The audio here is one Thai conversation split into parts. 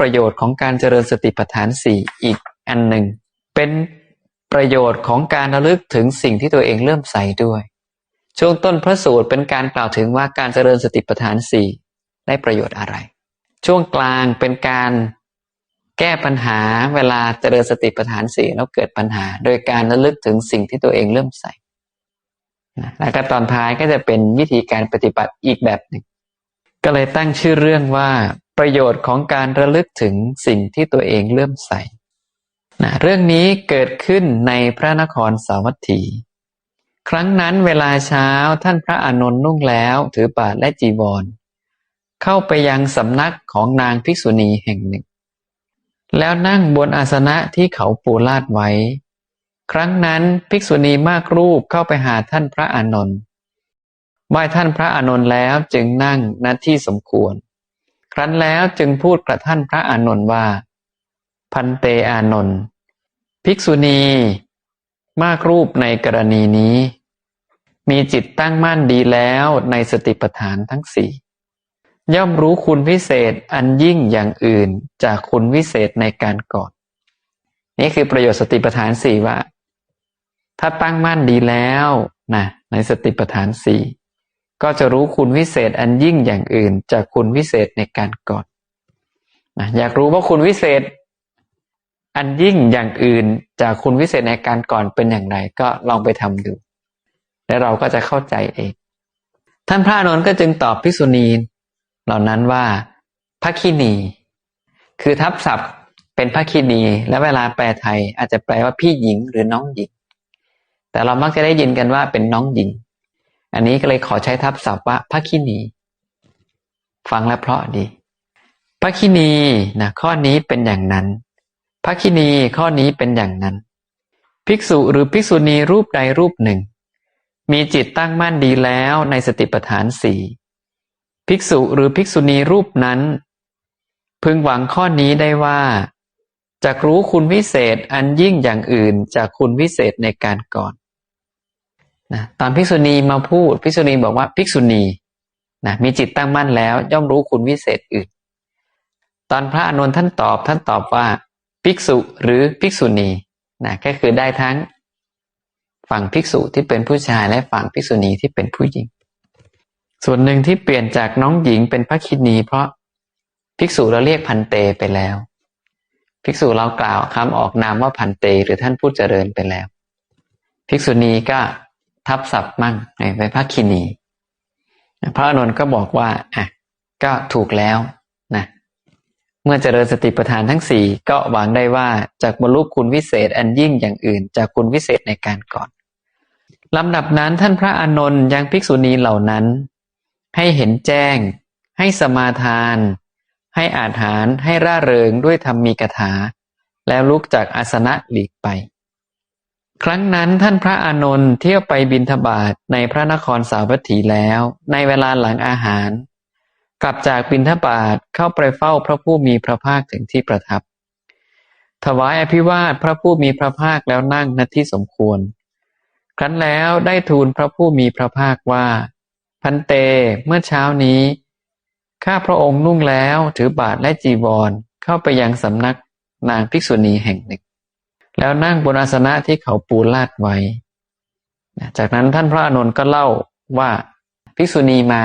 ประโยชน์ของการเจริญสติปัฏฐานสี่อีกอันหนึ่ง เป็นประโยชน์ของการระลึกถึงสิ่งที่ตัวเองเริ่มใส่ด้วย ช่วงต้นพระสูตรเป็นการกล่าวถึงว่าการเจริญสติปัฏฐานสี่ได้ประโยชน์อะไร ช่วงกลางเป็นการแก้ปัญหาเวลาเจริญสติปัฏฐานสี่แล้วเกิดปัญหา โดยการระลึกถึงสิ่งที่ตัวเองเริ่มใส่นะแล้วก็ตอนท้ายก็จะเป็นวิธีการปฏิบัติอีกแบบหนึ่ง ก็เลยตั้งชื่อเรื่องว่า ประโยชน์ของการระลึกถึงสิ่งที่ตัวเองเริ่มใส่นะเรื่องนี้เกิดขึ้นในพระนครสาวัตถี ครั้งนั้นเวลาเช้าท่านพระอานนท์นุ่งแล้วถือบาทและจีวร เข้าไปยังสำนักของนางภิกษุณีแห่งหนึ่ง แล้วนั่งบนอาสนะที่เขาปูลาดไว้ ครั้งนั้นภิกษุณีมากรูปเข้าไปหาท่านพระอานนท์ไหว้ท่านพระอานนท์แล้วจึงนั่งณที่สมควร ครั้นแล้วจึงพูดกับท่านพระอานนท์ว่า พันเตอานนท์ภิกษุณีมากรูปในกรณีนี้ มีจิตตั้งมั่นดีแล้วในสติปัฏฐานทั้งสี่ย่อมรู้คุณวิเศษอันยิ่งอย่างอื่นจากคุณวิเศษในการก่อนนี่คือประโยชน์สติปัฏฐานสี่ว่า ถ้าตั้งมั่นดีแล้วนะในสติปัฏฐานสี่ ก็จะรู้คุณวิเศษอันยิ่งอย่างอื่น จากคุณวิเศษในการก่อนนะอยากรู้ว่าคุณวิเศษ อันยิ่งอย่างอื่น จากคุณวิเศษในการก่อนเป็นอย่างไร ก็ลองไปทำดู แล้วเราก็จะเข้าใจเอง ท่านพระนนท์ก็จึงตอบภิกษุณีเหล่านั้นว่าพระคินี คือทับศัพท์เป็นพระคินี และเวลาแปลไทยอาจจะแปลว่าพี่หญิงหรือน้องหญิง แต่เรามักจะได้ยินกันว่าเป็นน้องหญิง อันนี้ก็เลยขอใช้ทับศัพท์ว่าพระคินี ฟังแล้วเพราะดีพระคินีนะข้อนี้เป็นอย่างนั้นพระคินีข้อนี้เป็นอย่างนั้น ภิกษุหรือภิกษุณีรูปใดรูปหนึ่ง มีจิตตั้งมั่นดีแล้วในสติปัฏฐานสี่ภิกษุหรือภิกษุณีรูปนั้น พึงหวังข้อนี้ได้ว่าจะรู้คุณวิเศษอันยิ่งอย่างอื่นจากคุณวิเศษในการก่อน นะตอนภิกษุณีมาพูดภิกษุณีบอกว่าภิกษุณีนะมีจิตตั้งมั่นแล้ว ย่อมรู้คุณวิเศษอื่น ตอนพระอนุนท่านตอบท่านตอบว่า ภิกษุหรือภิกษุณีนะก็คือได้ทั้งฝั่งภิกษุที่เป็นผู้ชายและฝั่งภิกษุณีที่เป็นผู้หญิง ส่วนหนึ่งที่เปลี่ยนจากน้องหญิงเป็นพระคินี เพราะภิกษุเราเรียกพันเตไปแล้ว ภิกษุเรากล่าวคำออกนามว่าพันเตหรือท่านผู้เจริญไปแล้ว ภิกษุณีก็ ทับศัพท์มั่งไปพระคินี พระอนุนก็บอกว่าอะก็ถูกแล้วนะเมื่อเจริญสติปัฏฐานทั้งสี่ก็หวังได้ว่าจากบรรลุคุณวิเศษอันยิ่งอย่างอื่น จากคุณวิเศษในการก่อนลำดับนั้นท่านพระอานนท์ยังภิกษุณีเหล่านั้น ให้เห็นแจ้ง ให้สมาทาน ให้อาหารให้ร่าเริงด้วยธรรมีกถา แล้วลุกจากอาสนะหลีกไป ครั้งนั้นท่านพระอานนท์เที่ยวไปบินทบาทในพระนครสาวัตถีแล้ว ในเวลาหลังอาหาร กลับจากบินทบาทเข้าไปเฝ้าพระผู้มีพระภาคถึงที่ประทับ ถวายอภิวาทพระผู้มีพระภาคแล้วนั่งณที่สมควร ครั้นแล้วได้ทูลพระผู้มีพระภาคว่า พันเตเมื่อเช้านี้ ข้าพระองค์นุ่งแล้วถือบาทและจีวรเข้าไปยังสำนักนางภิกษุณีแห่งหนึ่ง แล้วนั่งบนอาสนะที่เขาปูลาดไว้ จากนั้นท่านพระอนุนก็เล่าว่าภิกษุณีมา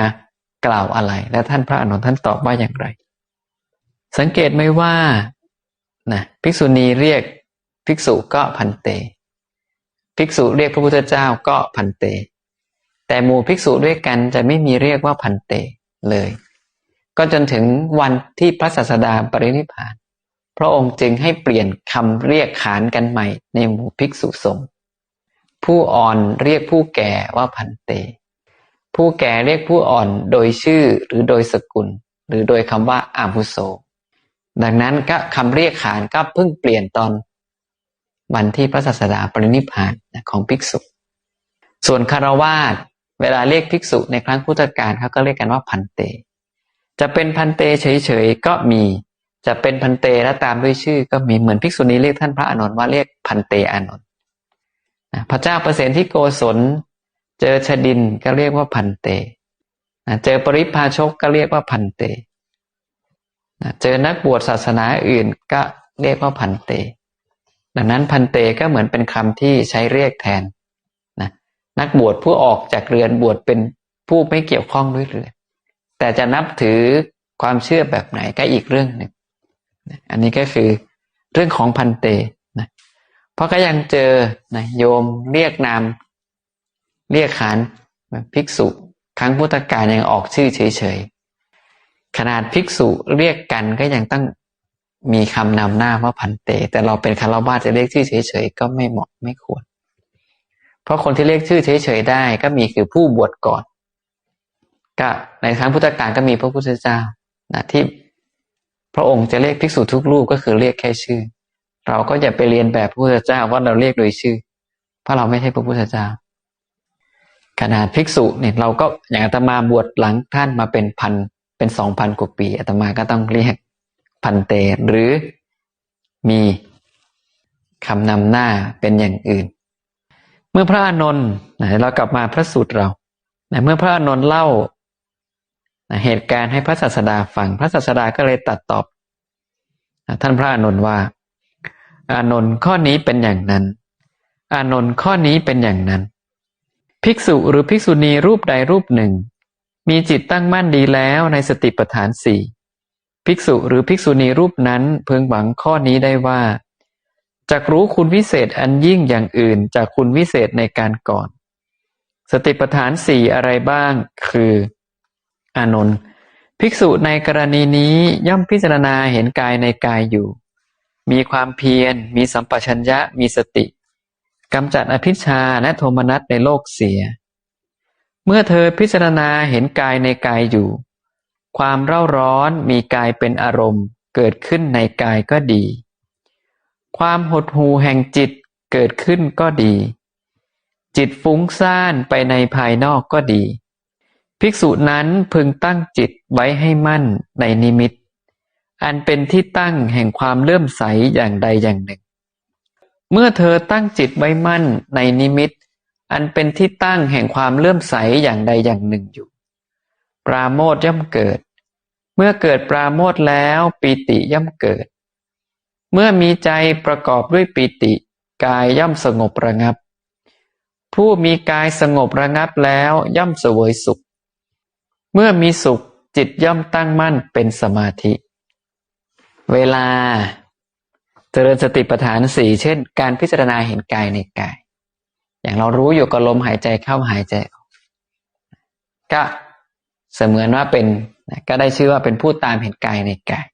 กล่าวอะไร และท่านพระอนุนท่านตอบว่าอย่างไร สังเกตไหมว่านะภิกษุณีเรียกภิกษุก็พันเต ภิกษุเรียกพระพุทธเจ้าก็พันเต แต่หมู่ภิกษุด้วยกันจะไม่มีเรียกว่าพันเตเลย ก็จนถึงวันที่พระศาสดาปรินิพาน พระองค์จึงให้เปลี่ยนคำเรียกขานกันใหม่ในหมู่ภิกษุสงฆ์ผู้อ่อนเรียกผู้แก่ว่าพันเต ผู้แก่เรียกผู้อ่อนโดยชื่อหรือโดยสกุล หรือโดยคำว่าอาภุโสดังนั้นก็คำเรียกขานก็เพิ่งเปลี่ยนตอนวันที่พระศาสดาปรินิพานของภิกษุ ส่วนคารวาสเวลาเรียกภิกษุในครั้งพุทธกาลเขาก็เรียกกันว่าพันเต จะเป็นพันเตเฉยๆก็มี จะเป็นพันเตและตามด้วยชื่อก็มีเหมือนภิกษุนี้เรียกท่านพระอานนท์ว่าเรียกพันเตอานนท์พระเจ้าเประเสนที่โกศล เจอชดินก็เรียกว่าพันเตเจอปริพาชกก็เรียกว่าพันเตะเจอนักบวชศาสนาอื่นก็เรียกว่าพันเต ดังนั้นพันเตก็เหมือนเป็นคำที่ใช้เรียกแทนนะนักบวชผู้ออกจากเรือนบวชเป็นผู้ไม่เกี่ยวข้องด้วยเรือนแต่จะนับถือความเชื่อแบบไหนก็อีกเรื่องหนึ่ง อันนี้ก็คือเรื่องของพันเตนะเพราะก็ยังเจอนะโยมเรียกนามเรียกขานภิกษุครั้งพุทธกาลยังออกชื่อเฉยๆ ขนาดภิกษุเรียกกันก็ยังต้องมีคำนำหน้าว่าพันเต แต่เราเป็นคารวะจะเรียกชื่อเฉยๆ ก็ไม่เหมาะไม่ควร เพราะคนที่เรียกชื่อเฉยๆ ได้ก็มีคือผู้บวชก่อน ก็ในครั้งพุทธกาลก็มีพระพุทธเจ้านะที่ พระองค์จะเรียกภิกษุทุกรูปก็คือเรียกแค่ชื่อ เราก็อย่าไปเรียนแบบพระพุทธเจ้าว่าเราเรียกโดยชื่อ เพราะเราไม่ใช่พระพุทธเจ้าขนาดภิกษุเนี่ยเราก็อย่างอาตมาบวชหลังท่านมาเป็นพันเป็นสองพันกว่าปีอาตมาก็ต้องเรียกพันเตหรือมีคำนำหน้าเป็นอย่างอื่น เมื่อพระอานนท์เรากลับมาพระสูตรเราเมื่อพระอานนท์เล่า เหตุการณ์ให้พระศาสดาฟัง พระศาสดาก็เลยตัดตอบ ท่านพระอานนท์ว่า อานนท์ข้อนี้เป็นอย่างนั้น อานนท์ข้อนี้เป็นอย่างนั้น ภิกษุหรือภิกษุณีรูปใดรูปหนึ่ง มีจิตตั้งมั่นดีแล้วในสติปัฏฐานสี่ภิกษุหรือภิกษุณีรูปนั้นเพึงหวังข้อนี้ได้ว่าจักรู้คุณวิเศษอันยิ่งอย่างอื่นจากคุณวิเศษในการก่อน สติปัฏฐานสี่อะไรบ้าง คือ อานนท์ภิกษุในกรณีนี้ย่อมพิจารณาเห็นกายในกายอยู่ มีความเพียร มีสัมปชัญญะ มีสติกำจัดอภิชาและโทมนัสในโลกเสีย เมื่อเธอพิจารณาเห็นกายในกายอยู่ ความเร่าร้อนมีกายเป็นอารมณ์เกิดขึ้นในกายก็ดี ความหดหูแห่งจิตเกิดขึ้นก็ดี จิตฟุ้งซ่านไปในภายนอกก็ดี ภิกษุนั้นพึงตั้งจิตไว้ให้มั่นในนิมิต อันเป็นที่ตั้งแห่งความเลื่อมใสอย่างใดอย่างหนึ่ง เมื่อเธอตั้งจิตไว้มั่นในนิมิต อันเป็นที่ตั้งแห่งความเลื่อมใสอย่างใดอย่างหนึ่งอยู่ ปราโมทย่อมเกิด เมื่อเกิดปราโมทแล้วปีติย่อมเกิด เมื่อมีใจประกอบด้วยปีติ กายย่อมสงบระงับ ผู้มีกายสงบระงับแล้วย่อมเสวยสุข เมื่อมีสุขจิตย่อมตั้งมั่นเป็นสมาธิ เวลา เจริญสติปัฏฐานสี่เช่น การพิจารณาเห็นกายในกาย อย่างเรารู้อยู่กับลมหายใจเข้าหายใจออกก็เสมือนว่าเป็นก็ได้ชื่อว่าเป็นผู้ตามเห็นกายในกาย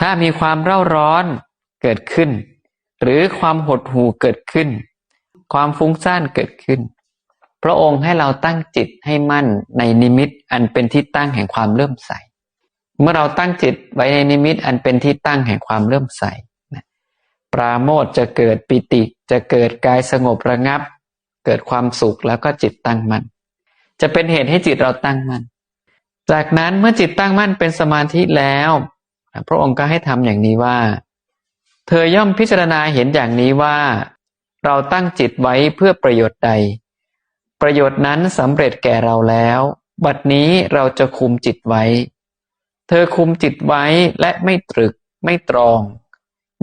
ถ้ามีความเร่าร้อนเกิดขึ้น หรือความหดหู่เกิดขึ้น ความฟุ้งซ่านเกิดขึ้น พระองค์ให้เราตั้งจิตให้มั่นในนิมิตอันเป็นที่ตั้งแห่งความเริ่มใส เมื่อเราตั้งจิตไว้ในนิมิตอันเป็นที่ตั้งแห่งความเริ่มใสปราโมทจะเกิดปิติ จะเกิดกายสงบระงับ เกิดความสุขแล้วก็จิตตั้งมั่นจะเป็นเหตุให้จิตเราตั้งมั่นจากนั้นเมื่อจิตตั้งมั่นเป็นสมาธิแล้ว พระองค์ก็ให้ทำอย่างนี้ว่า เธอย่อมพิจารณาเห็นอย่างนี้ว่า เราตั้งจิตไว้เพื่อประโยชน์ใด ประโยชน์นั้นสำเร็จแก่เราแล้ว บัดนี้เราจะคุมจิตไว้ เธอคุมจิตไว้และไม่ตรึก ไม่ตรอง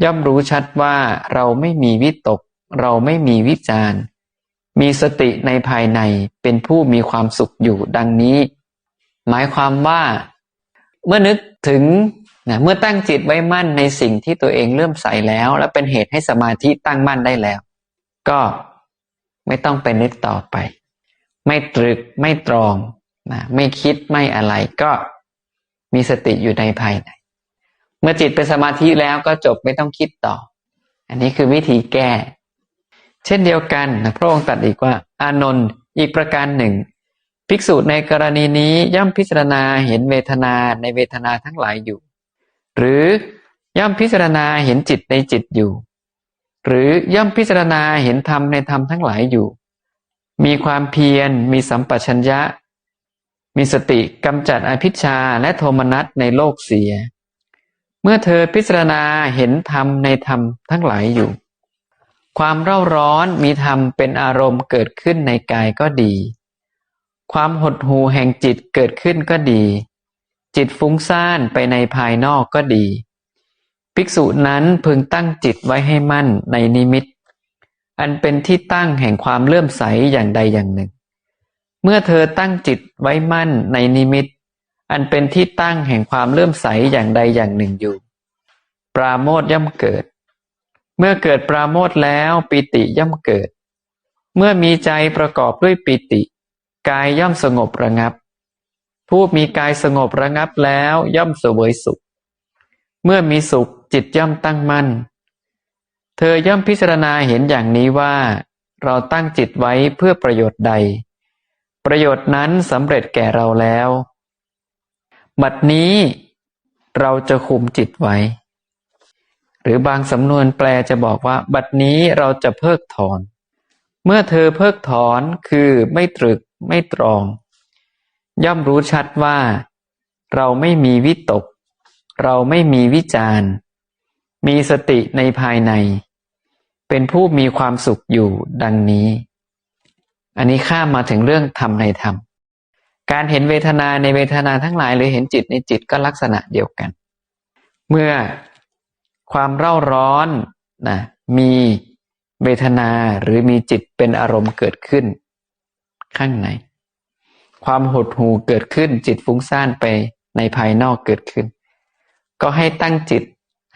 ย่อมรู้ชัดว่าเราไม่มีวิตก เราไม่มีวิจารมีสติในภายในเป็นผู้มีความสุขอยู่ดังนี้ หมายความว่า เมื่อนึกถึงนะเมื่อตั้งจิตไว้มั่นในสิ่งที่ตัวเองเริ่มใส่แล้ว และเป็นเหตุให้สมาธิตั้งมั่นได้แล้ว ก็ไม่ต้องเป็นนึกต่อไป ไม่ตรึกไม่ตรองนะไม่คิดไม่อะไรก็มีสติอยู่ในภายใน เมื่อจิตเป็นสมาธิแล้วก็จบไม่ต้องคิดต่อ อันนี้คือวิธีแก้ เช่นเดียวกันนะพระองค์ตรัสอีกว่า อานนท์อีกประการหนึ่ง ภิกษุในกรณีนี้ย่อมพิจารณาเห็นเวทนาในเวทนาทั้งหลายอยู่ หรือย่อมพิจารณาเห็นจิตในจิตอยู่ หรือย่อมพิจารณาเห็นธรรมในธรรมทั้งหลายอยู่ มีความเพียร มีสัมปชัญญะ มีสติกำจัดอภิชาและโทมนัสในโลกเสีย เมื่อเธอพิจารณาเห็นธรรมในธรรมทั้งหลายอยู่ ความเร่าร้อนมีธรรมเป็นอารมณ์เกิดขึ้นในกายก็ดี ความหดหูแห่งจิตเกิดขึ้นก็ดี จิตฟุ้งซ่านไปในภายนอกก็ดี ภิกษุนั้นพึงตั้งจิตไว้ให้มั่นในนิมิต อันเป็นที่ตั้งแห่งความเลื่อมใสอย่างใดอย่างหนึ่ง เมื่อเธอตั้งจิตไว้มั่นในนิมิต อันเป็นที่ตั้งแห่งความเลื่อมใสอย่างใดอย่างหนึ่งอยู่ ปราโมทย่อมเกิด เมื่อเกิดปราโมทแล้วปิติย่อมเกิด เมื่อมีใจประกอบด้วยปิติ กายย่อมสงบระงับ ผู้มีกายสงบระงับแล้วย่อมเสวยสุข เมื่อมีสุขจิตย่อมตั้งมั่น เธอย่อมพิจารณาเห็นอย่างนี้ว่า เราตั้งจิตไว้เพื่อประโยชน์ใด ประโยชน์นั้นสำเร็จแก่เราแล้ว บัดนี้เราจะคุมจิตไว้ หรือบางสำนวนแปลจะบอกว่า บัดนี้เราจะเพิกถอน เมื่อเธอเพิกถอนคือไม่ตรึกไม่ตรอง ย่อมรู้ชัดว่า เราไม่มีวิตก เราไม่มีวิจารมีสติในภายใน เป็นผู้มีความสุขอยู่ดังนี้ อันนี้ข้ามมาถึงเรื่องธรรมในธรรม การเห็นเวทนาในเวทนาทั้งหลายหรือเห็นจิตในจิตก็ลักษณะเดียวกัน เมื่อความเร่าร้อนนะมีเวทนาหรือมีจิตเป็นอารมณ์เกิดขึ้น ข้างใน ความหดหู่เกิดขึ้นจิตฟุ้งซ่านไปในภายนอกเกิดขึ้น ก็ให้ตั้งจิต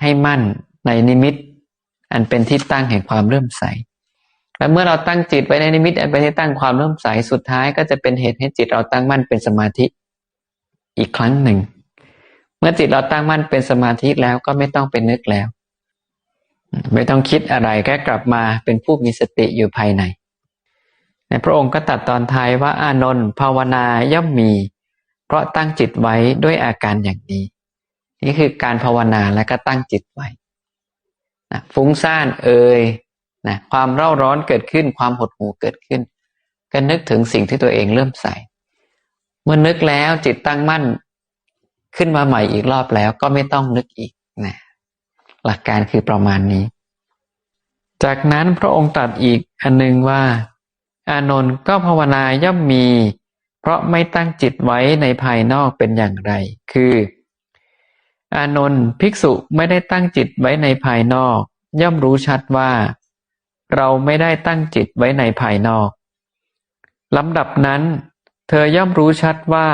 ให้มั่นในนิมิต อันเป็นที่ตั้งแห่งความเริ่มใส และเมื่อเราตั้งจิตไว้ในนิมิต อันเป็นที่ตั้งความเริ่มใส สุดท้ายก็จะเป็นเหตุให้จิตเราตั้งมั่นเป็นสมาธิอีกครั้งหนึ่ง เมื่อจิตเราตั้งมั่นเป็นสมาธิแล้วก็ไม่ต้องไปนึกแล้ว ไม่ต้องคิดอะไรแค่กลับมาเป็นผู้มีสติอยู่ภายในในพระองค์ก็ตัดตอนท้ายว่าอานนท์ภาวนาย่อมมี เพราะตั้งจิตไว้ด้วยอาการอย่างนี้ นี่คือการภาวนาและก็ตั้งจิตไว้ นะฟุ้งซ่านเอ่ยนะความเร่าร้อนเกิดขึ้น ความหดหู่เกิดขึ้น ก็นึกถึงสิ่งที่ตัวเองเริ่มใส่ เมื่อนึกแล้วจิตตั้งมั่นขึ้นมาใหม่อีกรอบแล้วก็ไม่ต้องนึกอีกนะหลักการคือประมาณนี้ จากนั้นพระองค์ตรัสอีกอันหนึ่งว่า อานนท์ก็ภาวนาย่อมมี เพราะไม่ตั้งจิตไว้ในภายนอกเป็นอย่างไร คือ อานนท์ภิกษุไม่ได้ตั้งจิตไว้ในภายนอก ย่อมรู้ชัดว่า เราไม่ได้ตั้งจิตไว้ในภายนอกลำดับนั้น เธอย่อมรู้ชัดว่า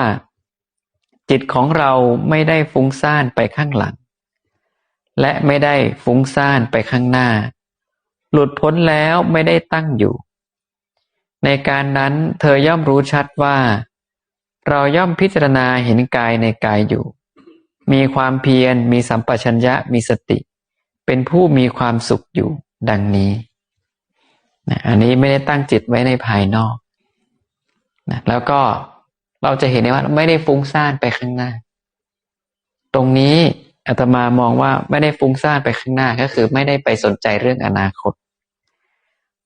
จิตของเราไม่ได้ฟุ้งซ่านไปข้างหลัง และไม่ได้ฟุ้งซ่านไปข้างหน้า หลุดพ้นแล้วไม่ได้ตั้งอยู่ ในการนั้นเธอย่อมรู้ชัดว่า เราย่อมพิจารณาเห็นกายในกายอยู่ มีความเพียร มีสัมปชัญญะ มีสติ เป็นผู้มีความสุขอยู่ดังนี้นะอันนี้ไม่ได้ตั้งจิตไว้ในภายนอกนะแล้วก็เราจะเห็นได้ว่าไม่ได้ฟุ้งซ่านไปข้างหน้า ตรงนี้อาตมามองว่าไม่ได้ฟุ้งซ่านไปข้างหน้าก็คือ ไม่ได้ไปสนใจเรื่องอนาคต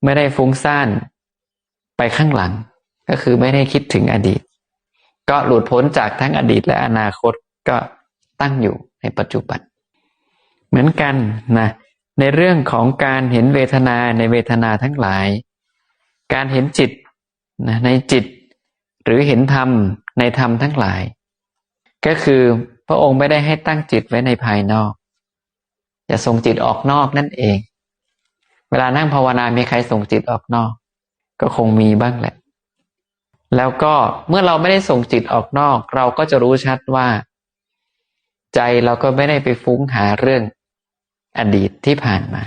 ไม่ได้ฟุ้งซ่านไปข้างหลัง ก็คือไม่ได้คิดถึงอดีต ก็หลุดพ้นจากทั้งอดีตและอนาคตก็ ตั้งอยู่ในปัจจุบัน เหมือนกันนะในเรื่องของการเห็นเวทนาในเวทนาทั้งหลาย การเห็นจิตนะในจิต หรือเห็นธรรมในธรรมทั้งหลาย ก็คือพระองค์ไม่ได้ให้ตั้งจิตไว้ในภายนอกอย่าส่งจิตออกนอกนั่นเอง เวลานั่งภาวนามีใครส่งจิตออกนอก ก็คงมีบ้างแหละ แล้วก็เมื่อเราไม่ได้ส่งจิตออกนอก เราก็จะรู้ชัดว่า ใจเราก็ไม่ได้ไปฟุ้งหาเรื่องอดีตที่ผ่านมา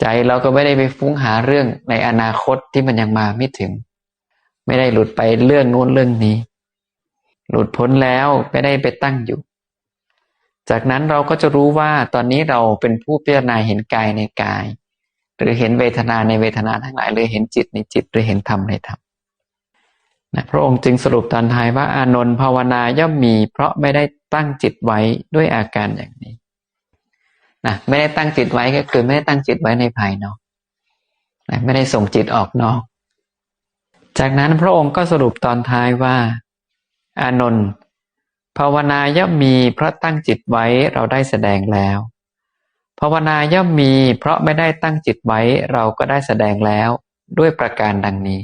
ใจเราก็ไม่ได้ไปฟุ้งหาเรื่องในอนาคตที่มันยังมาไม่ถึง ไม่ได้หลุดไปเรื่องนู้นเรื่องนี้ หลุดพ้นแล้วไม่ได้ไปตั้งอยู่ จากนั้นเราก็จะรู้ว่าตอนนี้เราเป็นผู้พิจารณาเห็นกายในกาย หรือเห็นเวทนาในเวทนาทั้งหลายหรือเห็นจิตในจิตหรือเห็นธรรมในธรรม นะพระองค์จึงสรุปตอนท้ายว่าอานนท์ภาวนาย่อมมี เพราะไม่ได้ตั้งจิตไว้ด้วยอาการอย่างนี้นะไม่ได้ตั้งจิตไว้ก็คือไม่ได้ตั้งจิตไว้ในภายนอกนะไม่ได้ส่งจิตออกนอก จากนั้นพระองค์ก็สรุปตอนท้ายว่า อานนท์ภาวนาย่อมมี เพราะตั้งจิตไว้เราได้แสดงแล้วภาวนาย่อมมี เพราะไม่ได้ตั้งจิตไว้เราก็ได้แสดงแล้วด้วยประการดังนี้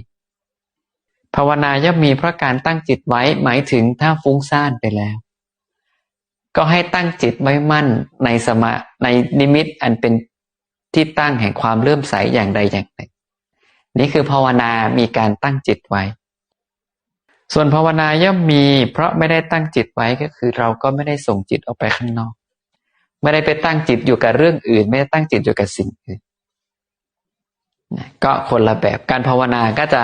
ภาวนาย่อมมีเพราะการตั้งจิตไว้หมายถึงถ้าฟุ้งซ่านไปแล้ว ก็ให้ตั้งจิตไว้มั่นในสมาในนิมิตอันเป็นที่ตั้งแห่งความเลื่อมใสอย่างใดอย่างหนึ่งนี่คือภาวนามีการตั้งจิตไว้ ส่วนภาวนาย่อมมีเพราะไม่ได้ตั้งจิตไว้ก็คือ เราก็ไม่ได้ส่งจิตออกไปข้างนอก ไม่ได้ไปตั้งจิตอยู่กับเรื่องอื่น ไม่ได้ตั้งจิตอยู่กับสิ่งอื่นก็คนละแบบการภาวนาก็จะ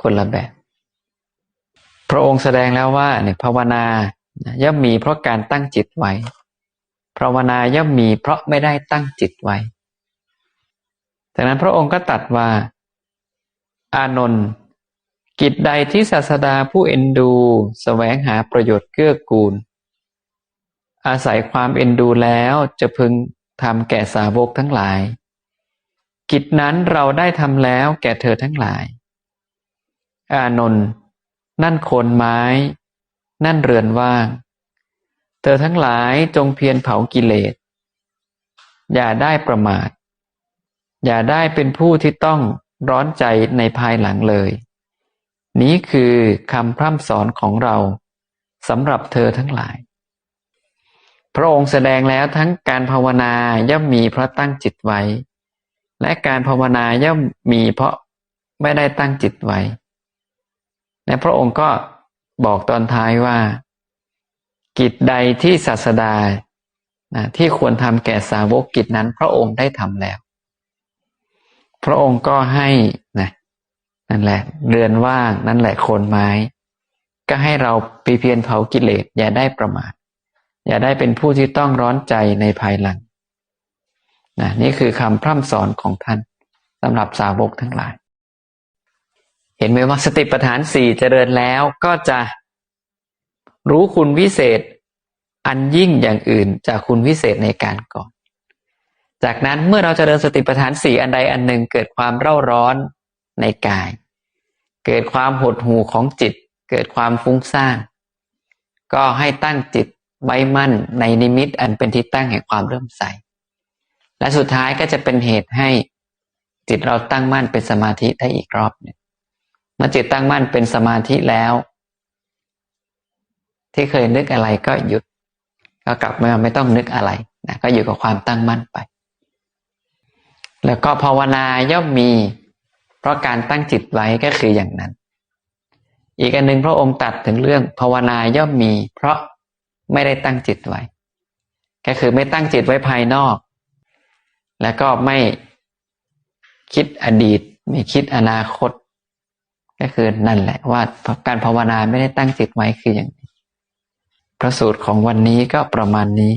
คนละแบบ พระองค์แสดงแล้วว่าเนี่ยภาวนาย่อมมีเพราะการตั้งจิตไว้ ภาวนาย่อมมีเพราะไม่ได้ตั้งจิตไว้จากนั้นพระองค์ก็ตัดว่า อานนท์กิจใดที่ศาสดาผู้เอ็นดูสแสวงหาประโยชน์เกื้อกูล อาศัยความเอ็นดูแล้วจะพึงทำแก่สาวกทั้งหลาย กิจนั้นเราได้ทำแล้วแก่เธอทั้งหลาย อานนท์นั่นโคนไม้ นั่นเรือนว่าง เธอทั้งหลายจงเพียรเผากิเลส อย่าได้ประมาท อย่าได้เป็นผู้ที่ต้องร้อนใจในภายหลังเลย นี้คือคำพร่ำสอนของเราสำหรับเธอทั้งหลาย พระองค์แสดงแล้วทั้งการภาวนาย่อมมีเพราะตั้งจิตไว้ และการภาวนาย่อมมีเพราะไม่ได้ตั้งจิตไว้ และพระองค์ก็บอกตอนท้ายว่า กิจใดที่ศาสดานะที่ควรทำแก่สาวกกิจนั้น พระองค์ได้ทำแล้ว พระองค์ก็ให้นะนั่นแหละ เรือนว่างนั่นแหละโคนไม้ ก็ให้เราปีเพียรเผากิเลสอย่าได้ประมาทอย่าได้เป็นผู้ที่ต้องร้อนใจในภายหลังนะนี่คือคำพร่ำสอนของท่านสำหรับสาวกทั้งหลาย ห็นไหมว่าสติปัฏฐานสี่เจริญแล้วก็จะรู้คุณวิเศษอันยิ่งอย่างอื่นจากคุณวิเศษในการก่อน จากนั้นเมื่อเราจเจริญสติปัฏฐานสี่อันใดอันหนึ่งเกิดความเร่าร้อนในกาย เกิดความหดหู่ของจิต เกิดความฟุ้งซ่านก็ให้ตั้งจิตไว้มั่นในนิมิตอันเป็นที่ตั้งแห่งความเริ่มใส และสุดท้ายก็จะเป็นเหตุให้จิตเราตั้งมั่นเป็นสมาธิได้อีกรอบหนึ่ง เมื่อจิตตั้งมั่นเป็นสมาธิแล้ว ที่เคยนึกอะไรก็หยุด ก็กลับมาไม่ต้องนึกอะไรนะก็อยู่กับความตั้งมั่นไป แล้วก็ภาวนาย่อมมี เพราะการตั้งจิตไว้ก็คืออย่างนั้น อีกอันหนึ่งพระองค์ตัดถึงเรื่องภาวนาย่อมมี เพราะไม่ได้ตั้งจิตไว้ ก็คือไม่ตั้งจิตไว้ภายนอก แล้วก็ไม่คิดอดีต ไม่คิดอนาคต ก็คือนั่นแหละว่าการภาวนาไม่ได้ตั้งจิตไว้คืออย่างนี้พระสูตรของวันนี้ก็ประมาณนี้